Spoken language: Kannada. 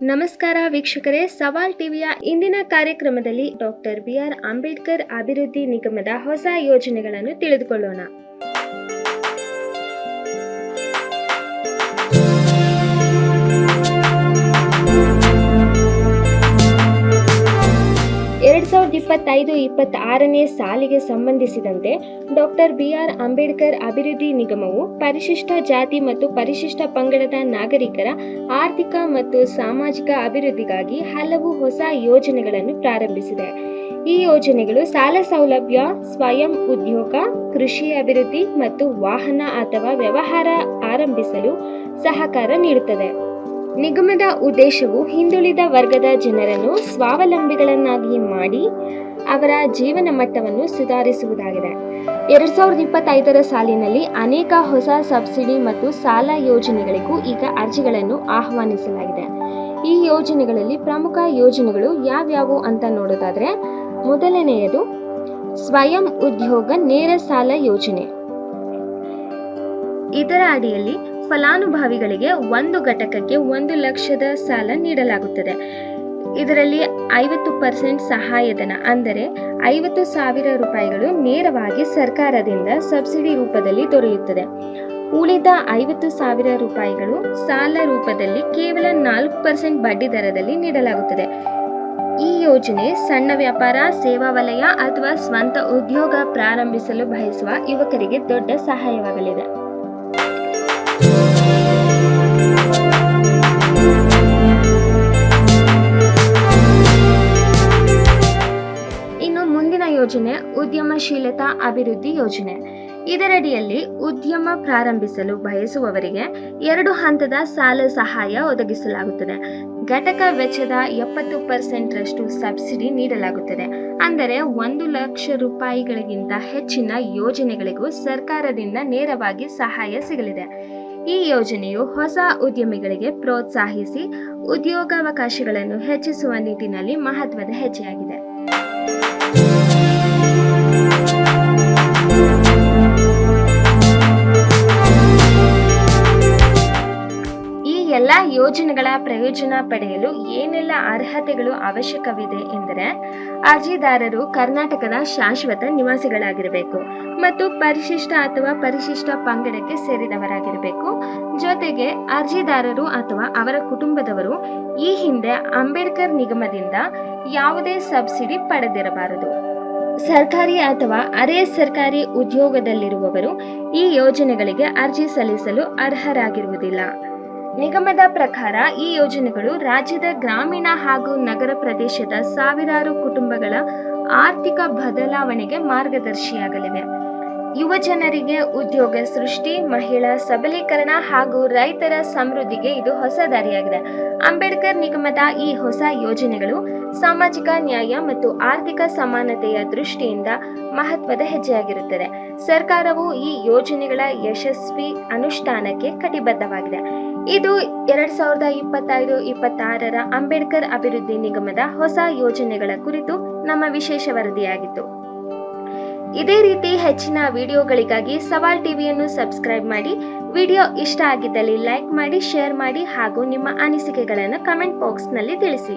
ನಮಸ್ಕಾರ ವೀಕ್ಷಕರೇ ಸವಾಲ್ ಟಿವಿಯ ಇಂದಿನ ಕಾರ್ಯಕ್ರಮದಲ್ಲಿ ಡಾಕ್ಟರ್ ಬಿಆರ್ ಅಂಬೇಡ್ಕರ್ ಅಭಿವೃದ್ಧಿ ನಿಗಮದ ಹೊಸ ಯೋಜನೆಗಳನ್ನು ತಿಳಿದುಕೊಳ್ಳೋಣ. ಇಪ್ಪತ್ತೈದು ಇಪ್ಪತ್ತಾರನೇ ಸಾಲಿಗೆ ಸಂಬಂಧಿಸಿದಂತೆ ಡಾಕ್ಟರ್ ಬಿಆರ್ ಅಂಬೇಡ್ಕರ್ ಅಭಿವೃದ್ಧಿ ನಿಗಮವು ಪರಿಶಿಷ್ಟ ಜಾತಿ ಮತ್ತು ಪರಿಶಿಷ್ಟ ಪಂಗಡದ ನಾಗರಿಕರ ಆರ್ಥಿಕ ಮತ್ತು ಸಾಮಾಜಿಕ ಅಭಿವೃದ್ಧಿಗಾಗಿ ಹಲವು ಹೊಸ ಯೋಜನೆಗಳನ್ನು ಪ್ರಾರಂಭಿಸಿದೆ. ಈ ಯೋಜನೆಗಳು ಸಾಲ ಸೌಲಭ್ಯ, ಸ್ವಯಂ ಉದ್ಯೋಗ, ಕೃಷಿ ಅಭಿವೃದ್ಧಿ ಮತ್ತು ವಾಹನ ಅಥವಾ ವ್ಯವಹಾರ ಆರಂಭಿಸಲು ಸಹಕಾರ ನೀಡುತ್ತದೆ. ನಿಗಮದ ಉದ್ದೇಶವು ಹಿಂದುಳಿದ ವರ್ಗದ ಜನರನ್ನು ಸ್ವಾವಲಂಬಿಗಳನ್ನಾಗಿ ಮಾಡಿ ಅವರ ಜೀವನ ಮಟ್ಟವನ್ನು ಸುಧಾರಿಸುವುದಾಗಿದೆ. ಎರಡ್ ಸಾವಿರದ ಇಪ್ಪತ್ತೈದರ ಸಾಲಿನಲ್ಲಿ ಅನೇಕ ಹೊಸ ಸಬ್ಸಿಡಿ ಮತ್ತು ಸಾಲ ಯೋಜನೆಗಳಿಗೂ ಈಗ ಅರ್ಜಿಗಳನ್ನು ಆಹ್ವಾನಿಸಲಾಗಿದೆ. ಈ ಯೋಜನೆಗಳಲ್ಲಿ ಪ್ರಮುಖ ಯೋಜನೆಗಳು ಯಾವ್ಯಾವು ಅಂತ ನೋಡೋದಾದ್ರೆ, ಮೊದಲನೆಯದು ಸ್ವಯಂ ಉದ್ಯೋಗ ನೇರ ಸಾಲ ಯೋಜನೆ. ಇದರ ಅಡಿಯಲ್ಲಿ ಫಲಾನುಭವಿಗಳಿಗೆ ಒಂದು ಘಟಕಕ್ಕೆ ಒಂದು ಲಕ್ಷದ ಸಾಲ ನೀಡಲಾಗುತ್ತದೆ. ಇದರಲ್ಲಿ ಐವತ್ತು ಪರ್ಸೆಂಟ್ ಸಹಾಯಧನ, ಅಂದರೆ ಐವತ್ತು ಸಾವಿರ ರೂಪಾಯಿಗಳು ನೇರವಾಗಿ ಸರ್ಕಾರದಿಂದ ಸಬ್ಸಿಡಿ ರೂಪದಲ್ಲಿ ದೊರೆಯುತ್ತದೆ. ಉಳಿದ ಐವತ್ತು ಸಾವಿರ ರೂಪಾಯಿಗಳು ಸಾಲ ರೂಪದಲ್ಲಿ ಕೇವಲ ನಾಲ್ಕು ಪರ್ಸೆಂಟ್ ಬಡ್ಡಿ ದರದಲ್ಲಿ ನೀಡಲಾಗುತ್ತದೆ. ಈ ಯೋಜನೆ ಸಣ್ಣ ವ್ಯಾಪಾರ, ಸೇವಾ ವಲಯ ಅಥವಾ ಸ್ವಂತ ಉದ್ಯೋಗ ಪ್ರಾರಂಭಿಸಲು ಬಯಸುವ ಯುವಕರಿಗೆ ದೊಡ್ಡ ಸಹಾಯವಾಗಲಿದೆ. ಯೋಜನೆ, ಉದ್ಯಮಶೀಲತಾ ಅಭಿವೃದ್ಧಿ ಯೋಜನೆ. ಇದರಡಿಯಲ್ಲಿ ಉದ್ಯಮ ಪ್ರಾರಂಭಿಸಲು ಬಯಸುವವರಿಗೆ ಎರಡು ಹಂತದ ಸಾಲ ಸಹಾಯ ಒದಗಿಸಲಾಗುತ್ತದೆ. ಘಟಕ ವೆಚ್ಚದ ಎಪ್ಪತ್ತು ಪರ್ಸೆಂಟ್ರಷ್ಟು ಸಬ್ಸಿಡಿ ನೀಡಲಾಗುತ್ತದೆ. ಅಂದರೆ ಒಂದು ಲಕ್ಷ ರೂಪಾಯಿಗಳಿಗಿಂತ ಹೆಚ್ಚಿನ ಯೋಜನೆಗಳಿಗೂ ಸರ್ಕಾರದಿಂದ ನೇರವಾಗಿ ಸಹಾಯ ಸಿಗಲಿದೆ. ಈ ಯೋಜನೆಯು ಹೊಸ ಉದ್ಯಮಿಗಳಿಗೆ ಪ್ರೋತ್ಸಾಹಿಸಿ ಉದ್ಯೋಗಾವಕಾಶಗಳನ್ನು ಹೆಚ್ಚಿಸುವ ನಿಟ್ಟಿನಲ್ಲಿ ಮಹತ್ವದ ಹೆಜ್ಜೆಯಾಗಿದೆ. ಯೋಜನೆಗಳ ಪ್ರಯೋಜನ ಪಡೆಯಲು ಏನೆಲ್ಲ ಅರ್ಹತೆಗಳು ಅವಶ್ಯಕವಿದೆ ಎಂದರೆ, ಅರ್ಜಿದಾರರು ಕರ್ನಾಟಕದ ಶಾಶ್ವತ ನಿವಾಸಿಗಳಾಗಿರಬೇಕು ಮತ್ತು ಪರಿಶಿಷ್ಟ ಅಥವಾ ಪರಿಶಿಷ್ಟ ಪಂಗಡಕ್ಕೆ ಸೇರಿದವರಾಗಿರಬೇಕು. ಜೊತೆಗೆ ಅರ್ಜಿದಾರರು ಅಥವಾ ಅವರ ಕುಟುಂಬದವರು ಈ ಹಿಂದೆ ಅಂಬೇಡ್ಕರ್ ನಿಗಮದಿಂದ ಯಾವುದೇ ಸಬ್ಸಿಡಿ ಪಡೆದಿರಬಾರದು. ಸರ್ಕಾರಿ ಅಥವಾ ಅರೆ ಸರ್ಕಾರಿ ಉದ್ಯೋಗದಲ್ಲಿರುವವರು ಈ ಯೋಜನೆಗಳಿಗೆ ಅರ್ಜಿ ಸಲ್ಲಿಸಲು ಅರ್ಹರಾಗಿರುವುದಿಲ್ಲ. ನಿಗಮದ ಪ್ರಕಾರ ಈ ಯೋಜನೆಗಳು ರಾಜ್ಯದ ಗ್ರಾಮೀಣ ಹಾಗೂ ನಗರ ಪ್ರದೇಶದ ಸಾವಿರಾರು ಕುಟುಂಬಗಳ ಆರ್ಥಿಕ ಬದಲಾವಣೆಗೆ ಮಾರ್ಗದರ್ಶಿಯಾಗಲಿವೆ. ಯುವ ಜನರಿಗೆ ಉದ್ಯೋಗ ಸೃಷ್ಟಿ, ಮಹಿಳಾ ಸಬಲೀಕರಣ ಹಾಗೂ ರೈತರ ಸಮೃದ್ಧಿಗೆ ಇದು ಹೊಸ ದಾರಿಯಾಗಿದೆ. ಅಂಬೇಡ್ಕರ್ ನಿಗಮದ ಈ ಹೊಸ ಯೋಜನೆಗಳು ಸಾಮಾಜಿಕ ನ್ಯಾಯ ಮತ್ತು ಆರ್ಥಿಕ ಸಮಾನತೆಯ ದೃಷ್ಟಿಯಿಂದ ಮಹತ್ವದ ಹೆಜ್ಜೆಯಾಗಿರುತ್ತದೆ. ಸರ್ಕಾರವು ಈ ಯೋಜನೆಗಳ ಯಶಸ್ವಿ ಅನುಷ್ಠಾನಕ್ಕೆ ಕಟಿಬದ್ಧವಾಗಿದೆ. ಇದು ಎರಡ್ ಸಾವಿರದ ಇಪ್ಪತ್ತೈದು, ಇಪ್ಪತ್ತಾರರ ಅಂಬೇಡ್ಕರ್ ಅಭಿವೃದ್ಧಿ ನಿಗಮದ ಹೊಸ ಯೋಜನೆಗಳ ಕುರಿತು ನಮ್ಮ ವಿಶೇಷ ವರದಿಯಾಗಿತ್ತು. ಇದೇ ರೀತಿ ಹೆಚ್ಚಿನ ವಿಡಿಯೋಗಳಿಗಾಗಿ ಸವಾಲ್ ಟಿವಿಯನ್ನು ಸಬ್ಸ್ಕ್ರೈಬ್ ಮಾಡಿ, ವಿಡಿಯೋ ಇಷ್ಟ ಆಗಿದ್ದಲ್ಲಿ ಲೈಕ್ ಮಾಡಿ, ಶೇರ್ ಮಾಡಿ ಹಾಗೂ ನಿಮ್ಮ ಅನಿಸಿಕೆಗಳನ್ನು ಕಮೆಂಟ್ ಬಾಕ್ಸ್ನಲ್ಲಿ ತಿಳಿಸಿ.